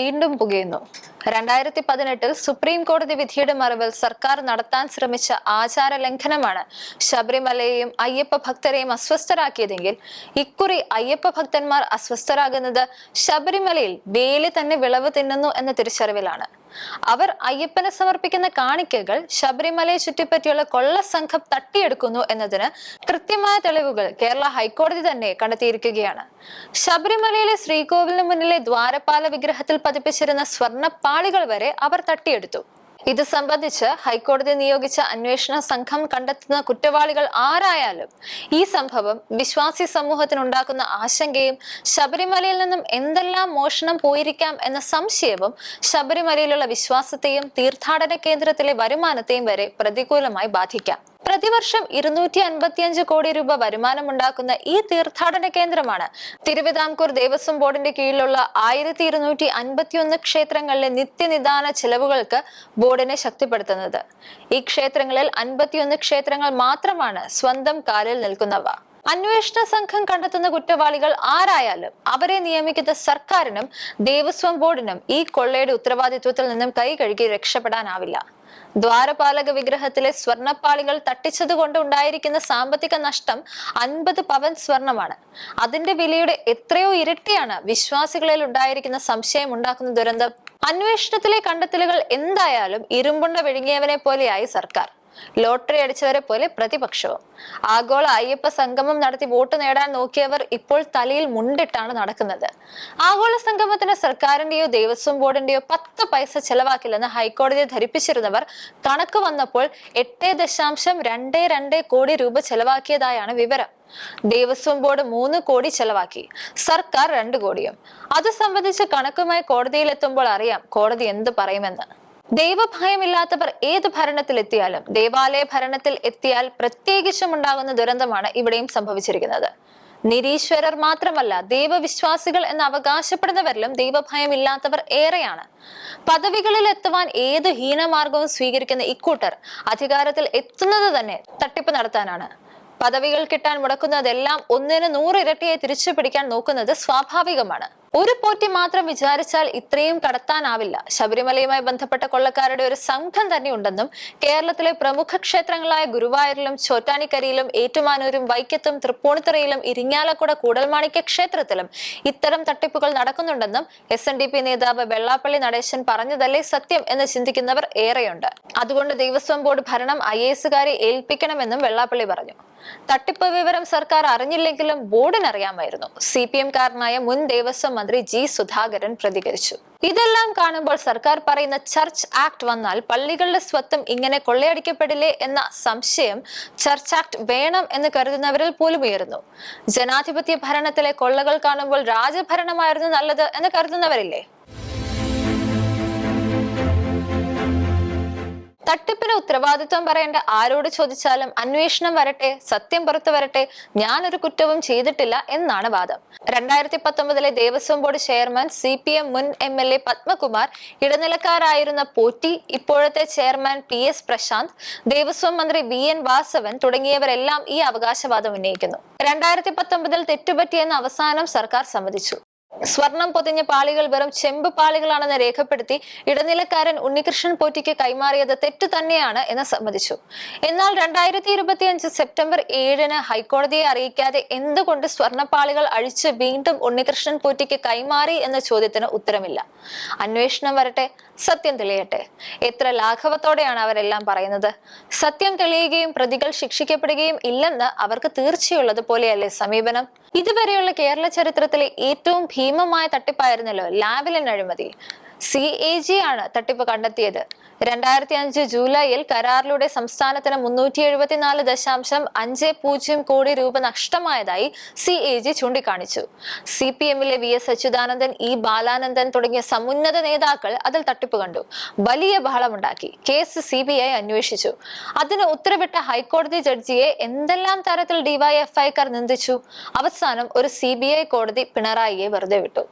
വീണ്ടും പുകയുന്നു. രണ്ടായിരത്തി പതിനെട്ടിൽ സുപ്രീം കോടതി വിധിയുടെ മറവിൽ സർക്കാർ നടത്താൻ ശ്രമിച്ച ആചാര ലംഘനമാണ് ശബരിമലയെയും അയ്യപ്പ ഭക്തരെയും അസ്വസ്ഥരാക്കിയതെങ്കിൽ ഇക്കുറി അയ്യപ്പ ഭക്തന്മാർ അസ്വസ്ഥരാകുന്നത് ശബരിമലയിൽ വേലി തന്നെ വിളവ് തിന്നുന്നു എന്ന തിരിച്ചറിവിലാണ്. അവർ അയ്യപ്പന് സമർപ്പിക്കുന്ന കാണിക്കകൾ ശബരിമലയെ ചുറ്റിപ്പറ്റിയുള്ള കൊള്ള സംഘം തട്ടിയെടുക്കുന്നു എന്നതിന് കൃത്യമായ തെളിവുകൾ കേരള ഹൈക്കോടതി തന്നെ കണ്ടെത്തിയിരിക്കുകയാണ്. ശബരിമലയിലെ ശ്രീകോവിലിന് മുന്നിലെ ദ്വാരപാല വിഗ്രഹത്തിൽ പതിപ്പിച്ചിരുന്ന സ്വർണപ്പാളികൾ വരെ അവർ തട്ടിയെടുത്തു. ഇത് സംബന്ധിച്ച് ഹൈക്കോടതി നിയോഗിച്ച അന്വേഷണ സംഘം കണ്ടെത്തുന്ന കുറ്റവാളികൾ ആരായാലും ഈ സംഭവം വിശ്വാസി സമൂഹത്തിനുണ്ടാക്കുന്ന ആശങ്കയും ശബരിമലയിൽ നിന്നും എന്തെല്ലാം മോഷണം പോയിരിക്കാം എന്ന സംശയവും ശബരിമലയിലുള്ള വിശ്വാസത്തെയും തീർത്ഥാടന കേന്ദ്രത്തിലെ വരുമാനത്തെയും വരെ പ്രതികൂലമായി ബാധിക്കാം. പ്രതിവർഷം ഇരുന്നൂറ്റി അൻപത്തിയഞ്ച് കോടി രൂപ വരുമാനമുണ്ടാക്കുന്ന ഈ തീർത്ഥാടന കേന്ദ്രമാണ്. തിരുവിതാംകൂർ ദേവസ്വം ബോർഡിന്റെ കീഴിലുള്ള ആയിരത്തി ഇരുന്നൂറ്റി അൻപത്തിയൊന്ന് ക്ഷേത്രങ്ങളിലെ നിത്യനിദാന ചെലവുകൾക്ക് ബോർഡിനെ ശക്തിപ്പെടുത്തുന്നത്. ഈ ക്ഷേത്രങ്ങളിൽ അൻപത്തിയൊന്ന് ക്ഷേത്രങ്ങൾ മാത്രമാണ് സ്വന്തം കാലിൽ നിൽക്കുന്നവ. അന്വേഷണ സംഘം കണ്ടെത്തുന്ന കുറ്റവാളികൾ ആരായാലും അവരെ നിയമിക്കുന്ന സർക്കാരിനും ദേവസ്വം ബോർഡിനും ഈ കൊള്ളയുടെ ഉത്തരവാദിത്വത്തിൽ നിന്നും കൈ കഴുകി രക്ഷപ്പെടാനാവില്ല. ദ്വാരപാലക വിഗ്രഹത്തിലെ സ്വർണപ്പാളികൾ തട്ടിച്ചതുകൊണ്ട് ഉണ്ടായിരിക്കുന്ന സാമ്പത്തിക നഷ്ടം അൻപത് പവൻ സ്വർണമാണ്. അതിന്റെ വിലയുടെ എത്രയോ ഇരട്ടിയാണ് വിശ്വാസികളിൽ ഉണ്ടായിരിക്കുന്ന സംശയം ഉണ്ടാക്കുന്ന ദുരന്തം. അന്വേഷണത്തിലെ കണ്ടെത്തലുകൾ എന്തായാലും ഇരുമ്പുണ്ട വിഴുങ്ങിയവനെ പോലെയായി സർക്കാർ. ലോട്ടറി അടിച്ചവരെ പോലെ പ്രതിപക്ഷവും. ആഗോള അയ്യപ്പ സംഗമം നടത്തി വോട്ട് നേടാൻ നോക്കിയവർ ഇപ്പോൾ തലയിൽ മുണ്ടിട്ടാണ് നടക്കുന്നത്. ആഗോള സംഗമത്തിന് സർക്കാരിന്റെയോ ദേവസ്വം ബോർഡിന്റെയോ പത്ത് പൈസ ചെലവാക്കില്ലെന്ന് ഹൈക്കോടതിയെ ധരിപ്പിച്ചിരുന്നവർ കണക്ക് വന്നപ്പോൾ എട്ട് ദശാംശം രണ്ട് രണ്ട് കോടി രൂപ ചെലവാക്കിയതായാണ് വിവരം. ദേവസ്വം ബോർഡ് മൂന്ന് കോടി ചെലവാക്കി സർക്കാർ രണ്ട് കോടിയും. അത് സംബന്ധിച്ച് കണക്കുമായി കോടതിയിലെത്തുമ്പോൾ അറിയാം കോടതി എന്ത് പറയുമെന്ന്. ദൈവഭയമില്ലാത്തവർ ഏത് ഭരണത്തിലെത്തിയാലും ദേവാലയ ഭരണത്തിൽ എത്തിയാൽ പ്രത്യേകിച്ചും ഉണ്ടാകുന്ന ദുരന്തമാണ് ഇവിടെയും സംഭവിച്ചിരിക്കുന്നത്. നിരീശ്വരർ മാത്രമല്ല ദൈവവിശ്വാസികൾ എന്ന് അവകാശപ്പെടുന്നവരിലും ദൈവഭയമില്ലാത്തവർ ഏറെയാണ്. പദവികളിൽ എത്തുവാൻ ഏത് ഹീനമാർഗവും സ്വീകരിക്കുന്ന ഇക്കൂട്ടർ അധികാരത്തിൽ എത്തുന്നത് തന്നെ തട്ടിപ്പ് നടത്താനാണ്. പദവികൾ കിട്ടാൻ മുടക്കുന്നതെല്ലാം ഒന്നിന് നൂറിരട്ടിയായി തിരിച്ചു പിടിക്കാൻ നോക്കുന്നത് സ്വാഭാവികമാണ്. ഒരു പോറ്റി മാത്രം വിചാരിച്ചാൽ ഇത്രയും കടത്താനാവില്ല. ശബരിമലയുമായി ബന്ധപ്പെട്ട കൊള്ളക്കാരുടെ ഒരു സംഘം തന്നെ ഉണ്ടെന്നും കേരളത്തിലെ പ്രമുഖ ക്ഷേത്രങ്ങളായ ഗുരുവായൂരിലും ചോറ്റാനിക്കരയിലും ഏറ്റുമാനൂരും വൈക്കത്തും തൃപ്പൂണിത്തുറയിലും ഇരിങ്ങാലക്കുട കൂടൽമാണിക്യ ക്ഷേത്രത്തിലും ഇത്തരം തട്ടിപ്പുകൾ നടക്കുന്നുണ്ടെന്നും എസ് എൻ ഡി പി നേതാവ് വെള്ളാപ്പള്ളി നടേശൻ പറഞ്ഞതല്ലേ സത്യം എന്ന് ചിന്തിക്കുന്നവർ ഏറെയുണ്ട്. അതുകൊണ്ട് ദേവസ്വം ബോർഡ് ഭരണം ഐ എസുകാരെ ഏൽപ്പിക്കണമെന്നും വെള്ളാപ്പള്ളി പറഞ്ഞു. തട്ടിപ്പ് വിവരം സർക്കാർ അറിഞ്ഞില്ലെങ്കിലും ബോർഡിനറിയാമായിരുന്നു. സി പി എം കാരനായ മുൻ ദേവസ്വം ജി സുധാകരൻ പ്രതികരിച്ചു. ഇതെല്ലാം കാണുമ്പോൾ സർക്കാർ പറയുന്ന ചർച്ച് ആക്ട് വന്നാൽ പള്ളികളുടെ സ്വത്തും ഇങ്ങനെ കൊള്ളയടിക്കപ്പെടില്ലേ എന്ന സംശയം ചർച്ച് ആക്ട് വേണം എന്ന് കരുതുന്നവരിൽ പോലും ഉയരുന്നു. ജനാധിപത്യ ഭരണത്തിലെ കൊള്ളകൾ കാണുമ്പോൾ രാജഭരണമായിരുന്നു നല്ലത് എന്ന് കരുതുന്നവരില്ലേ? തട്ടിപ്പിന് ഉത്തരവാദിത്വം പറയേണ്ട ആരോട് ചോദിച്ചാലും അന്വേഷണം വരട്ടെ സത്യം പുറത്തു വരട്ടെ ഞാനൊരു കുറ്റവും ചെയ്തിട്ടില്ല എന്നാണ് വാദം. രണ്ടായിരത്തി പത്തൊമ്പതിലെ Devaswom board chairman C P M മുൻ എം എൽ എ പത്മകുമാർ ഇടനിലക്കാരായിരുന്ന പോറ്റി ഇപ്പോഴത്തെ chairman P S Prashanth Devaswom മന്ത്രി വി എൻ വാസവൻ തുടങ്ങിയവരെല്ലാം ഈ അവകാശവാദം ഉന്നയിക്കുന്നു. രണ്ടായിരത്തി പത്തൊമ്പതിൽ തെറ്റുപറ്റിയെന്ന് അവസാനം സർക്കാർ സമ്മതിച്ചു. സ്വർണം പൊതിഞ്ഞ പാളികൾ വെറും ചെമ്പ് പാളികളാണെന്ന് രേഖപ്പെടുത്തി ഇടനിലക്കാരൻ ഉണ്ണികൃഷ്ണൻ പോറ്റിക്ക് കൈമാറിയത് തെറ്റു തന്നെയാണ് എന്ന് സമ്മതിച്ചു. എന്നാൽ രണ്ടായിരത്തി ഇരുപത്തിയഞ്ച് സെപ്റ്റംബർ ഏഴിന് ഹൈക്കോടതിയെ അറിയിക്കാതെ എന്തുകൊണ്ട് സ്വർണപ്പാളികൾ അഴിച്ച് വീണ്ടും ഉണ്ണികൃഷ്ണൻ പോറ്റിക്ക് കൈമാറി എന്ന ചോദ്യത്തിന് ഉത്തരമില്ല. അന്വേഷണം വരട്ടെ. സത്യം തെളിയട്ടെ? എത്ര ലാഘവത്തോടെയാണ് അവരെല്ലാം പറയുന്നത്? സത്യം തെളിയുകയും പ്രതികൾ ശിക്ഷിക്കപ്പെടുകയും ഇല്ലെന്ന് അവർക്ക് തീർച്ചയുള്ളത് പോലെയല്ലേ സമീപനം? ഇതുവരെയുള്ള കേരള ചരിത്രത്തിലെ ഏറ്റവും ഭീമമായ തട്ടിപ്പായിരുന്നല്ലോ ലാവലിൻ അഴിമതി. സി എ ജി ആണ് തട്ടിപ്പ് കണ്ടെത്തിയത്. രണ്ടായിരത്തി അഞ്ച് ജൂലൈയിൽ കരാറിലൂടെ സംസ്ഥാനത്തിന് മുന്നൂറ്റി എഴുപത്തിനാല് ദശാംശം അഞ്ച് പൂജ്യം കോടി രൂപ നഷ്ടമായതായി സി എ ജി ചൂണ്ടിക്കാണിച്ചു. സി പി എമ്മിലെ V S Achuthanandan E Balanandan തുടങ്ങിയ സമുന്നത നേതാക്കൾ അതിൽ തട്ടിപ്പ് കണ്ടു. വലിയ ബഹളമുണ്ടാക്കി. കേസ് സി ബി ഐ അന്വേഷിച്ചു. അതിന് ഉത്തരവിട്ട ഹൈക്കോടതി ജഡ്ജിയെ എന്തെല്ലാം തരത്തിൽ ഡിവൈഎഫ്ഐക്കാർ നിന്ദിച്ചു? അവസാനം ഒരു സി ബി ഐ കോടതി പിണറായിയെ വെറുതെ വിട്ടു.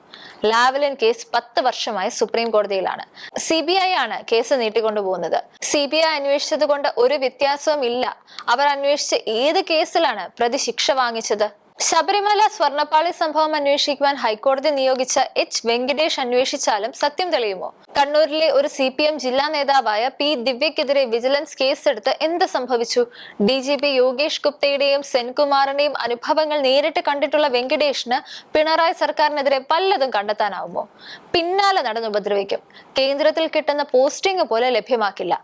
ലാവലിൻ കേസ് പത്ത് വർഷമായി സുപ്രീം കോടതിയിലാണ്. സി ബി ഐ ആണ് കേസ് നീട്ടിക്കൊണ്ടുപോകുന്നത് സി ബി ഐ അന്വേഷിച്ചത് കൊണ്ട് ഒരു വ്യത്യാസവും ഇല്ല. അവർ അന്വേഷിച്ച ഏത് കേസിലാണ് പ്രതി ശിക്ഷ വാങ്ങിച്ചത്? ശബരിമല സ്വർണപ്പാളി സംഭവം അന്വേഷിക്കുവാൻ ഹൈക്കോടതി നിയോഗിച്ച എച്ച് വെങ്കടേഷ് അന്വേഷിച്ചാലും സത്യം തെളിയുമോ? കണ്ണൂരിലെ ഒരു സി പി എം ജില്ലാ നേതാവായ പി ദിവ്യക്കെതിരെ വിജിലൻസ് കേസെടുത്ത് എന്ത് സംഭവിച്ചു? ഡി ജി പി യോഗേഷ് ഗുപ്തയുടെയും സെൻകുമാറിന്റെയും അനുഭവങ്ങൾ നേരിട്ട് കണ്ടിട്ടുള്ള വെങ്കടേഷിന് പിണറായി സർക്കാരിനെതിരെ പലതും കണ്ടെത്താനാവുമോ? പിന്നാലെ നടന്ന് ഉപദ്രവിക്കും. കേന്ദ്രത്തിൽ കിട്ടുന്ന പോസ്റ്റിംഗ് പോലെ ലഭ്യമാക്കില്ല.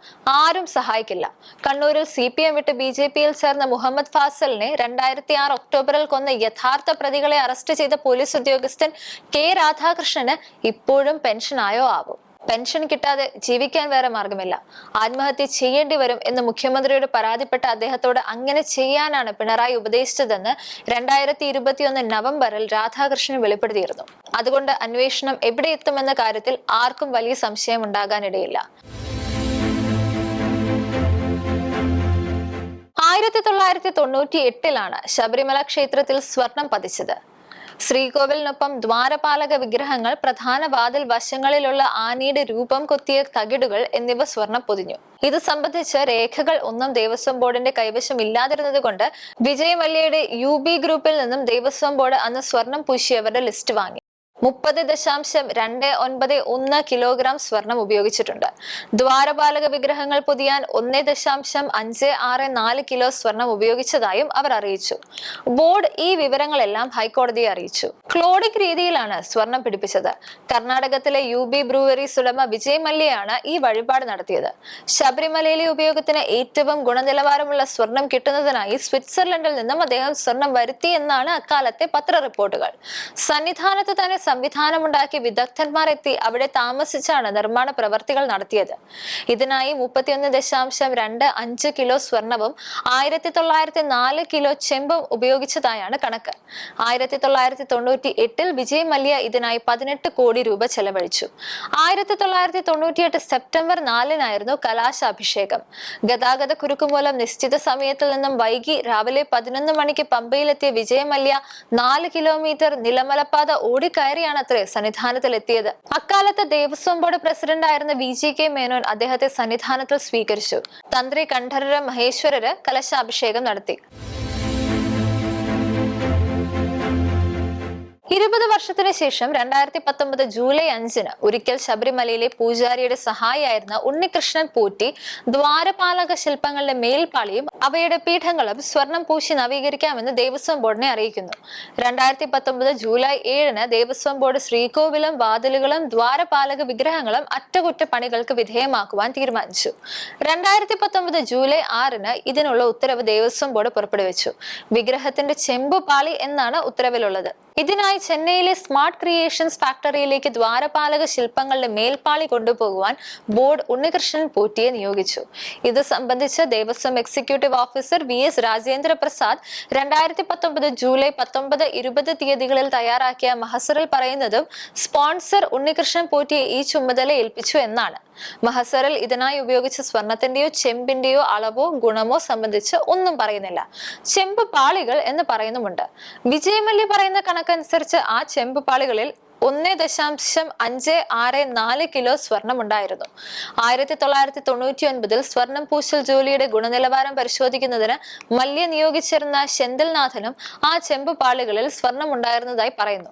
ആരും സഹായിക്കില്ല. കണ്ണൂരിൽ സി പി എം വിട്ട് ബി ജെ പിയിൽ ചേർന്ന മുഹമ്മദ് ഫാസലിനെ രണ്ടായിരത്തി ആറ് ഒക്ടോബറിൽ കൊന്ന യഥാർത്ഥ പ്രതികളെ അറസ്റ്റ് ചെയ്ത പോലീസ് ഉദ്യോഗസ്ഥൻ കെ രാധാകൃഷ്ണന് ഇപ്പോഴും പെൻഷനായോ ആവും? പെൻഷൻ കിട്ടാതെ ജീവിക്കാൻ വേറെ മാർഗമില്ല. ആത്മഹത്യ ചെയ്യേണ്ടി വരും എന്ന് മുഖ്യമന്ത്രിയോട് പരാതിപ്പെട്ട അദ്ദേഹത്തോട് അങ്ങനെ ചെയ്യാനാണ് പിണറായി ഉപദേശിച്ചതെന്ന് രണ്ടായിരത്തി ഇരുപത്തിയൊന്ന് നവംബറിൽ രാധാകൃഷ്ണൻ വെളിപ്പെടുത്തിയിരുന്നു. അതുകൊണ്ട് അന്വേഷണം എവിടെ എത്തുമെന്ന കാര്യത്തിൽ ആർക്കും വലിയ സംശയം ഉണ്ടാകാനിടയില്ല ആയിരത്തി തൊള്ളായിരത്തി തൊണ്ണൂറ്റി എട്ടിലാണ് ശബരിമല ക്ഷേത്രത്തിൽ സ്വർണം പതിച്ചത്. ശ്രീകോവിലിനൊപ്പം ദ്വാരപാലക വിഗ്രഹങ്ങൾ പ്രധാന വാതിൽ വശങ്ങളിലുള്ള ആനയുടെ രൂപം കൊത്തിയ തകിടുകൾ എന്നിവ സ്വർണം പൊതിഞ്ഞു. ഇത് സംബന്ധിച്ച് രേഖകൾ ഒന്നും ദേവസ്വം ബോർഡിന്റെ കൈവശം ഇല്ലാതിരുന്നത് കൊണ്ട് വിജയ് മല്യയുടെ യു ബി ഗ്രൂപ്പിൽ നിന്നും ദേവസ്വം ബോർഡ് അന്ന് സ്വർണം പൂശിയവരുടെ ലിസ്റ്റ് വാങ്ങി. മുപ്പത് ദശാംശം രണ്ട് ഒൻപത് ഒന്ന് കിലോഗ്രാം സ്വർണം ഉപയോഗിച്ചിട്ടുണ്ട്. ദ്വാരപാലക വിഗ്രഹങ്ങൾ പൊതിയാൻ ഒന്ന് ദശാംശം അഞ്ച് ആറ് നാല് കിലോ സ്വർണം ഉപയോഗിച്ചതായും അവർ അറിയിച്ചു. ബോർഡ് ഈ വിവരങ്ങളെല്ലാം ഹൈക്കോടതിയെ അറിയിച്ചു. ക്ലോഡിക് രീതിയിലാണ് സ്വർണം പിടിപ്പിച്ചത്. കർണാടകത്തിലെ യു ബി ബ്രൂവറീസ് ഉടമ വിജയ് മല്യയാണ് ഈ വഴിപാട് നടത്തിയത്. ശബരിമലയിലെ ഉപയോഗത്തിന് ഏറ്റവും ഗുണനിലവാരമുള്ള സ്വർണം കിട്ടുന്നതിനായി സ്വിറ്റ്സർലൻഡിൽ നിന്നും അദ്ദേഹം സ്വർണം വരുത്തി എന്നാണ് അക്കാലത്തെ പത്ര റിപ്പോർട്ടുകൾ. സന്നിധാനത്ത് തന്നെ സംവിധാനമുണ്ടാക്കി വിദഗ്ധന്മാർ എത്തി അവിടെ താമസിച്ചാണ് നിർമ്മാണ പ്രവർത്തികൾ നടത്തിയത്. ഇതിനായി മുപ്പത്തിയൊന്ന് ദശാംശം രണ്ട് അഞ്ച് കിലോ സ്വർണവും ആയിരത്തി തൊള്ളായിരത്തി നാല് കിലോ ചെമ്പും ഉപയോഗിച്ചതായാണ് കണക്ക്. ആയിരത്തി തൊള്ളായിരത്തി തൊണ്ണൂറ്റി എട്ടിൽ വിജയ് മല്യ ഇതിനായി പതിനെട്ട് കോടി രൂപ ചെലവഴിച്ചു. ആയിരത്തി തൊള്ളായിരത്തി തൊണ്ണൂറ്റിയെട്ട് സെപ്റ്റംബർ നാലിനായിരുന്നു കലാശാഭിഷേകം. ഗതാഗത കുരുക്ക് മൂലം നിശ്ചിത സമയത്തിൽ നിന്നും വൈകി രാവിലെ പതിനൊന്ന് മണിക്ക് പമ്പയിലെത്തിയ വിജയ മല്യ നാല് കിലോമീറ്റർ നിലമലപ്പാത ഓടിക്കയറിയാണ് അത്രേ സന്നിധാനത്തിൽ എത്തിയത് അക്കാലത്ത് ദേവസ്വം ബോർഡ് പ്രസിഡന്റ് ആയിരുന്ന വി ജി കെ മേനോൻ അദ്ദേഹത്തെ സന്നിധാനത്തിൽ സ്വീകരിച്ചു. തന്ത്രി കണ്ഠരര മഹേശ്വരര് കലശാഭിഷേകം നടത്തി. ഇരുപത് വർഷത്തിന് ശേഷം രണ്ടായിരത്തി പത്തൊമ്പത് ജൂലൈ അഞ്ചിന് ഒരിക്കൽ ശബരിമലയിലെ പൂജാരിയുടെ സഹായിയായിരുന്ന ഉണ്ണികൃഷ്ണൻ പോറ്റി ദ്വാരപാലക ശില്പങ്ങളുടെ മേൽപ്പാളിയും അവയുടെ പീഠങ്ങളും സ്വർണം പൂശി നവീകരിക്കാമെന്ന് ദേവസ്വം ബോർഡിനെ അറിയിക്കുന്നു. രണ്ടായിരത്തി പത്തൊമ്പത് ജൂലൈ ഏഴിന് ദേവസ്വം ബോർഡ് ശ്രീകോവിലും വാതിലുകളും ദ്വാരപാലക വിഗ്രഹങ്ങളും അറ്റകുറ്റപ്പണികൾക്ക് വിധേയമാക്കുവാൻ തീരുമാനിച്ചു. രണ്ടായിരത്തി പത്തൊമ്പത് ജൂലൈ ആറിന് ഇതിനുള്ള ഉത്തരവ് ദേവസ്വം ബോർഡ് പുറപ്പെടുവിച്ചു. വിഗ്രഹത്തിന്റെ ചെമ്പുപാളി എന്നാണ് ഉത്തരവിലുള്ളത്. ഇതിനായി ചെന്നൈയിലെ സ്മാർട്ട് ക്രിയേഷൻസ് ഫാക്ടറിയിലേക്ക് ദ്വാരപാലക ശില്പങ്ങളുടെ മേൽപ്പാളി കൊണ്ടുപോകുവാൻ ബോർഡ് ഉണ്ണികൃഷ്ണൻ പോറ്റിയെ നിയോഗിച്ചു. ഇത് സംബന്ധിച്ച് Devaswom executive officer V S Rajendra Prasad രണ്ടായിരത്തി പത്തൊമ്പത് ജൂലൈ പത്തൊമ്പത് ഇരുപത് തീയതികളിൽ തയ്യാറാക്കിയ മഹസറിൽ പറയുന്നതും സ്പോൺസർ ഉണ്ണികൃഷ്ണൻ പോറ്റിയെ ഈ ചുമതല ഏൽപ്പിച്ചു എന്നാണ്. മഹസറിൽ ഇതിനായി ഉപയോഗിച്ച സ്വർണത്തിന്റെയോ ചെമ്പിന്റെയോ അളവോ ഗുണമോ സംബന്ധിച്ച് ഒന്നും പറയുന്നില്ല. ചെമ്പ് പാളികൾ എന്ന് പറയുന്നുമുണ്ട്. വിജയമല്യ പറയുന്ന കണക്കനുസരിച്ച് ആ ചെമ്പ് പാളികളിൽ ഒന്ന് ദശാംശം അഞ്ച് ആറ് നാല് കിലോ സ്വർണം ഉണ്ടായിരുന്നു ആയിരത്തി തൊള്ളായിരത്തി തൊണ്ണൂറ്റി ഒൻപതിൽ സ്വർണം പൂശൽ ജോലിയുടെ ഗുണനിലവാരം പരിശോധിക്കുന്നതിന് മല്യ നിയോഗിച്ചിരുന്ന ശെന്തിൽനാഥനും ആ ചെമ്പ് പാളികളിൽ സ്വർണം ഉണ്ടായിരുന്നതായി പറയുന്നു.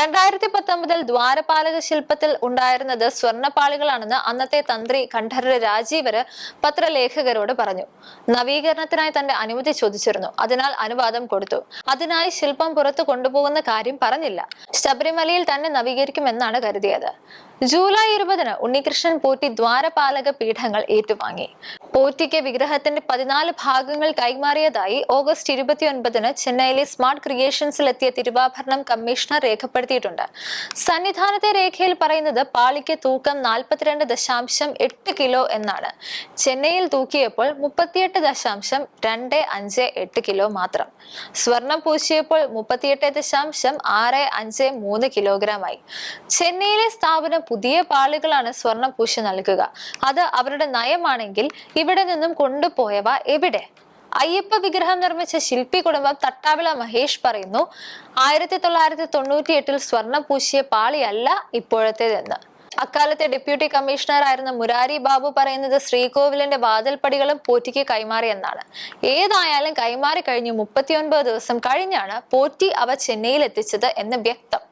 രണ്ടായിരത്തി പത്തൊമ്പതിൽ ദ്വാരപാലക ശില്പത്തിൽ ഉണ്ടായിരുന്നത് സ്വർണപാളികളാണെന്ന് അന്നത്തെ തന്ത്രി കണ്ഠരര് രാജീവര് പത്രലേഖകരോട് പറഞ്ഞു. നവീകരണത്തിനായി തന്റെ അനുമതി ചോദിച്ചിരുന്നു. അതിനാൽ അനുവാദം കൊടുത്തു. അതിനായി ശില്പം പുറത്തു കൊണ്ടുപോകുന്ന കാര്യം പറഞ്ഞില്ല. ശബരിമലയിൽ തന്നെ നവീകരിക്കുമെന്നാണ് കരുതിയത്. ജൂലൈ ഇരുപതിന് ഉണ്ണികൃഷ്ണൻ പോറ്റി ദ്വാരപാലക പീഠങ്ങൾ ഏറ്റുവാങ്ങി. പോറ്റിക്ക് വിഗ്രഹത്തിന്റെ പതിനാല് ഭാഗങ്ങൾ കൈമാറിയതായി ഓഗസ്റ്റ് ഇരുപത്തിയൊൻപതിന് ചെന്നൈയിലെ സ്മാർട്ട് ക്രിയേഷൻസിൽ എത്തിയ തിരുവാഭരണം കമ്മീഷണർ രേഖപ്പെടുത്തിയിട്ടുണ്ട്. സന്നിധാനത്തെ രേഖയിൽ പറയുന്നത് പാളിക്ക് തൂക്കം നാൽപ്പത്തിരണ്ട് ദശാംശം എട്ട് കിലോ എന്നാണ്. ചെന്നൈയിൽ തൂക്കിയപ്പോൾ മുപ്പത്തിയെട്ട് ദശാംശം രണ്ട് അഞ്ച് എട്ട് കിലോ മാത്രം. സ്വർണം പൂശിയപ്പോൾ മുപ്പത്തിയെട്ട് ദശാംശം ആറ് അഞ്ച് മൂന്ന് കിലോഗ്രാമായി. ചെന്നൈയിലെ സ്ഥാപനം പുതിയ പാളികളാണ് സ്വർണം പൂശി നൽകുക. അത് അവരുടെ നയമാണെങ്കിൽ ഇവിടെ നിന്നും കൊണ്ടുപോയവ എവിടെ? അയ്യപ്പ വിഗ്രഹം നിർമ്മിച്ച ശില്പി കുടുംബം തട്ടാവിള മഹേഷ് പറയുന്നു ആയിരത്തി തൊള്ളായിരത്തി തൊണ്ണൂറ്റി എട്ടിൽ സ്വർണം പൂശിയ പാളിയല്ല ഇപ്പോഴത്തേതെന്ന്. അക്കാലത്തെ ഡെപ്യൂട്ടി കമ്മീഷണർ മുരാരി ബാബു പറയുന്നത് ശ്രീകോവിലിന്റെ വാതിൽപ്പടികളും പോറ്റിക്ക് കൈമാറി എന്നാണ്. ഏതായാലും കൈമാറി കഴിഞ്ഞു മുപ്പത്തിയൊൻപത് ദിവസം കഴിഞ്ഞാണ് പോറ്റി അവ ചെന്നൈയിൽ എത്തിച്ചത് എന്ന് വ്യക്തം.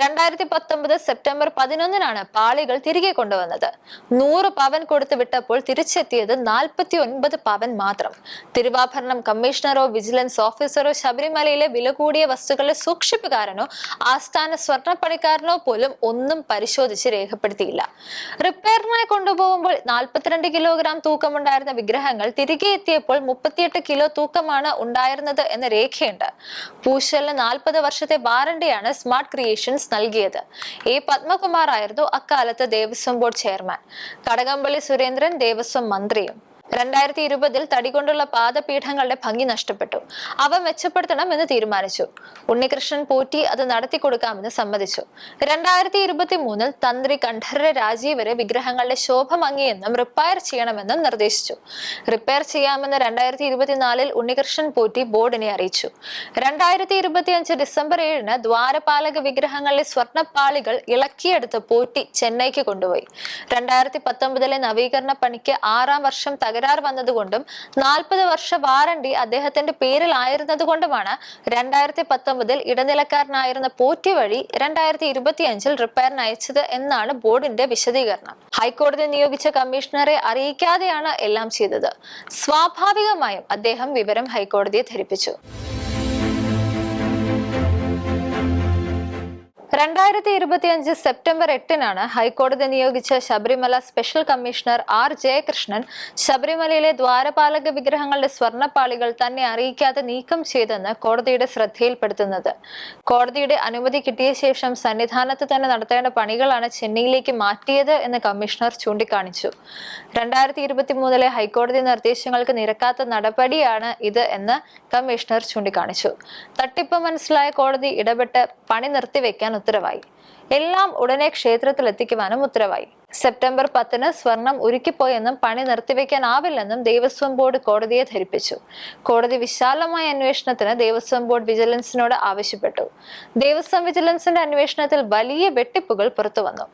രണ്ടായിരത്തി പത്തൊമ്പത് സെപ്റ്റംബർ പതിനൊന്നിനാണ് പാളികൾ തിരികെ കൊണ്ടുവന്നത്. നൂറ് പവൻ കൊടുത്തു വിട്ടപ്പോൾ തിരിച്ചെത്തിയത് നാൽപ്പത്തി ഒൻപത് പവൻ മാത്രം. തിരുവാഭരണം കമ്മീഷണറോ വിജിലൻസ് ഓഫീസറോ ശബരിമലയിലെ വില കൂടിയ വസ്തുക്കളുടെ സൂക്ഷിപ്പുകാരനോ ആസ്ഥാന സ്വർണപ്പണിക്കാരനോ പോലും ഒന്നും പരിശോധിച്ച് രേഖപ്പെടുത്തിയില്ല. റിപ്പയറിനായി കൊണ്ടുപോകുമ്പോൾ നാൽപ്പത്തിരണ്ട് കിലോഗ്രാം തൂക്കമുണ്ടായിരുന്ന വിഗ്രഹങ്ങൾ തിരികെ എത്തിയപ്പോൾ മുപ്പത്തിയെട്ട് കിലോ തൂക്കമാണ് ഉണ്ടായിരുന്നത് എന്ന രേഖയുണ്ട്. പൂശലിന് നാൽപ്പത് വർഷത്തെ വാറണ്ടിയാണ് സ്മാർട്ട് ക്രിയേഷൻസ് നൽകിയത്. എ പത്മകുമാർ ആയിരുന്നു അക്കാലത്ത് ദേവസ്വം ബോർഡ് ചെയർമാൻ കടകംപള്ളി സുരേന്ദ്രൻ ദേവസ്വം മന്ത്രിയും. രണ്ടായിരത്തി ഇരുപതിൽ തടികൊണ്ടുള്ള പാദപീഠങ്ങളുടെ ഭംഗി നഷ്ടപ്പെട്ടു. അവ മെച്ചപ്പെടുത്തണം എന്ന് തീരുമാനിച്ചു. ഉണ്ണികൃഷ്ണൻ പോറ്റി അത് നടത്തി കൊടുക്കാമെന്ന് സമ്മതിച്ചു. രണ്ടായിരത്തി ഇരുപത്തി മൂന്നിൽ തന്ത്രി കണ്ഠരര രാജീവരെ വിഗ്രഹങ്ങളുടെ ശോഭ മങ്ങിയെന്നും റിപ്പയർ ചെയ്യണമെന്നും നിർദ്ദേശിച്ചു. റിപ്പയർ ചെയ്യാമെന്ന് രണ്ടായിരത്തി ഇരുപത്തിനാലിൽ ഉണ്ണികൃഷ്ണൻ പോറ്റി ബോർഡിനെ അറിയിച്ചു. രണ്ടായിരത്തി ഇരുപത്തി അഞ്ച് ഡിസംബർ ഏഴിന് ദ്വാരപാലക വിഗ്രഹങ്ങളിലെ സ്വർണപ്പാളികൾ ഇളക്കിയെടുത്ത് പോറ്റി ചെന്നൈക്ക് കൊണ്ടുപോയി. രണ്ടായിരത്തി പത്തൊമ്പതിലെ നവീകരണ പണിക്ക് ആറാം വർഷം തകരാർ വന്നതുകൊണ്ടും നാൽപ്പത് വർഷ വാറണ്ടി അദ്ദേഹത്തിന്റെ പേരിലായിരുന്നതുകൊണ്ടുമാണ് രണ്ടായിരത്തി പത്തൊമ്പതിൽ ഇടനിലക്കാരനായിരുന്ന പോറ്റി വഴി രണ്ടായിരത്തി ഇരുപത്തി അഞ്ചിൽ റിപ്പയറിന് അയച്ചത് എന്നാണ് ബോർഡിന്റെ വിശദീകരണം. ഹൈക്കോടതി നിയോഗിച്ച കമ്മീഷണറെ അറിയിക്കാതെയാണ് എല്ലാം ചെയ്തത്. സ്വാഭാവികമായും അദ്ദേഹം വിവരം ഹൈക്കോടതിയെ ധരിപ്പിച്ചു. രണ്ടായിരത്തി ഇരുപത്തി അഞ്ച് സെപ്റ്റംബർ എട്ടിനാണ് ഹൈക്കോടതി നിയോഗിച്ച Sabarimala special commissioner R Jayakrishnan ശബരിമലയിലെ ദ്വാരപാലക വിഗ്രഹങ്ങളുടെ സ്വർണപ്പാളികൾ തന്നെ അറിയിക്കാതെ നീക്കം ചെയ്തെന്ന് കോടതിയുടെ ശ്രദ്ധയിൽപ്പെടുത്തുന്നത്. കോടതിയുടെ അനുമതി കിട്ടിയ ശേഷം സന്നിധാനത്ത് തന്നെ നടത്തേണ്ട പണികളാണ് ചെന്നൈയിലേക്ക് മാറ്റിയത് എന്ന് കമ്മീഷണർ ചൂണ്ടിക്കാണിച്ചു. രണ്ടായിരത്തി ഇരുപത്തി മൂന്നിലെ ഹൈക്കോടതി നിർദ്ദേശങ്ങൾക്ക് നിരക്കാത്ത നടപടിയാണ് ഇത് എന്ന് കമ്മീഷണർ ചൂണ്ടിക്കാണിച്ചു. തട്ടിപ്പ് മനസ്സിലായ കോടതി ഇടപെട്ട് പണി നിർത്തിവെക്കാൻ ഉത്തരവായി. എല്ലാം ഉടനെ ക്ഷേത്രത്തിൽ എത്തിക്കുവാനും ഉത്തരവായി. സെപ്റ്റംബർ പത്തിന് സ്വർണം ഉരുക്കിപ്പോയെന്നും പണി നിർത്തിവെക്കാനാവില്ലെന്നും ദേവസ്വം ബോർഡ് കോടതിയെ ധരിപ്പിച്ചു. കോടതി വിശാലമായ അന്വേഷണത്തിന് ദേവസ്വം ബോർഡ് വിജിലൻസിനോട് ആവശ്യപ്പെട്ടു. ദേവസ്വം വിജിലൻസിന്റെ അന്വേഷണത്തിൽ വലിയ വെട്ടിപ്പുകൾ പുറത്തുവന്നു.